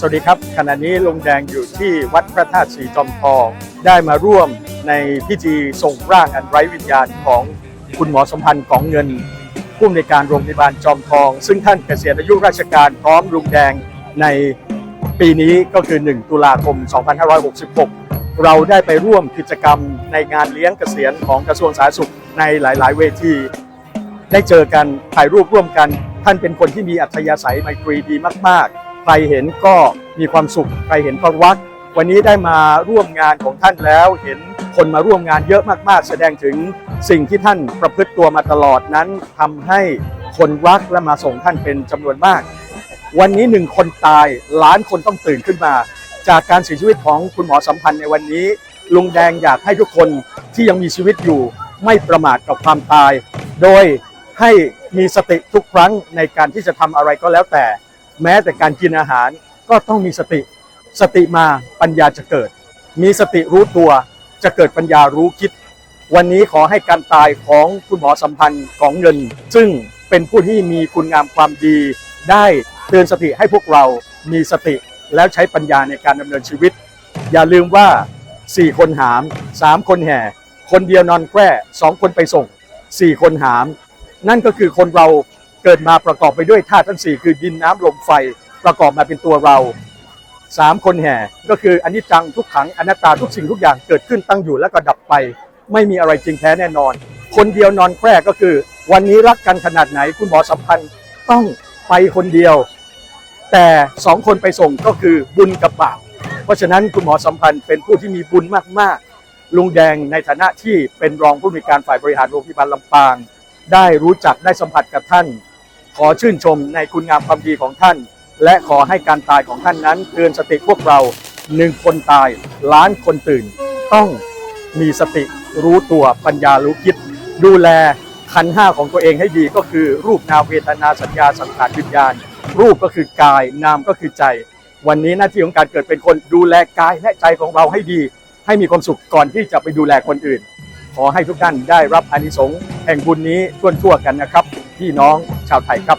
สวัสดีครับ ขณะนี้ลงแดงอยู่ที่วัดพระธาตุสีจอมทอง ได้มาร่วมในพิธีส่งร่างอันไร้วิญญาณของคุณหมอสมพันธ์ของเงินผู้อำนวยการโรงพยาบาลจอมทอง ซึ่งท่านเกษียณอายุราชการพร้อมลุงแดงในปีนี้ก็คือ 1 ตุลาคม 2566 เราได้ไปร่วมกิจกรรมในงานเลี้ยงเกษียณของกระทรวงสาธารณสุขในหลาย ๆ เวที ได้เจอกันถ่ายรูปร่วมกัน ท่านเป็นคนที่มีอัธยาศัยไมตรีดีมาก ๆ รเห็นก็มีความสุข ใครเห็นก็รัก วันนี้ได้มาร่วมงานของท่านแล้ว เห็นคนมาร่วมงานเยอะมากๆ แสดงถึงสิ่งที่ท่านประพฤติตัวมาตลอดนั้นทำให้คนรักและมาส่งท่านเป็นจำนวนมาก วันนี้หนึ่งคนตายล้านคนต้องตื่นขึ้นมา จากการเสียชีวิตของคุณหมอสัมพันธ์ในวันนี้ ลุงแดงอยากให้ทุกคนที่ยังมีชีวิตอยู่ไม่ประมาทกับความตาย โดยให้มีสติทุกครั้งในการที่จะทำอะไรก็แล้วแต่ แม้แต่การกินอาหารก็ต้องมีสติ สติมาปัญญาจะเกิด มีสติรู้ตัวจะเกิดปัญญารู้คิด วันนี้ขอให้การตายของคุณหมอสัมพันธ์ของเงิน ซึ่งเป็นผู้ที่มีคุณงามความดี ได้เตือนสติให้พวกเรามีสติแล้วใช้ปัญญาในการดำเนินชีวิต อย่าลืมว่า 4 คนหาม 3 คนแห่ คนเดียวนอนแคร่2คนไปส่ง 4 คนหาม นั่นก็คือคนเรา เกิดมาประกอบไปด้วยธาตุทั้ง 4 คือดินน้ำลมไฟประกอบมาเป็นตัวเรา3คนแห่ก็คืออนิจจังทุกขังอนัตตาทุกสิ่งทุกอย่างเกิดขึ้นตั้งอยู่แล้วก็ดับไป ไม่มีอะไรจริงแท้แน่นอน คนเดียวนอนแคร่ก็คือ วันนี้รักกันขนาดไหนคุณหมอสัมพันธ์ต้องไปคนเดียว แต่สองคนไปส่งก็คือบุญกับบาปเพราะฉะนั้นคุณหมอสัมพันธ์เป็นผู้ที่มีบุญมากๆ ลุงแดงในฐานะที่เป็นรองผู้อำนวยการฝ่ายบริหารโรงพยาบาลลำปาง ได้รู้จักได้สัมผัสกับท่าน ขอชื่นชมในคุณงามความดีของท่าน และขอให้การตายของท่านนั้นเตือนสติพวกเราหนึ่งคนตายล้านคนตื่น ต้องมีสติรู้ตัวปัญญารู้คิด ดูแลขันห้าของตัวเองให้ดีก็คือรูปนามเวทนาสัญญาสังขารวิญญาณ รูปก็คือกายนามก็คือใจ วันนี้หน้าที่ของการเกิดเป็นคนดูแลกายและใจของเราให้ดี ให้มีความสุขก่อนที่จะไปดูแลคนอื่น ขอให้ทุกท่านได้รับอานิสงส์แห่งบุญนี้ทั่วๆกันนะครับ พี่น้องชาวไทยครับ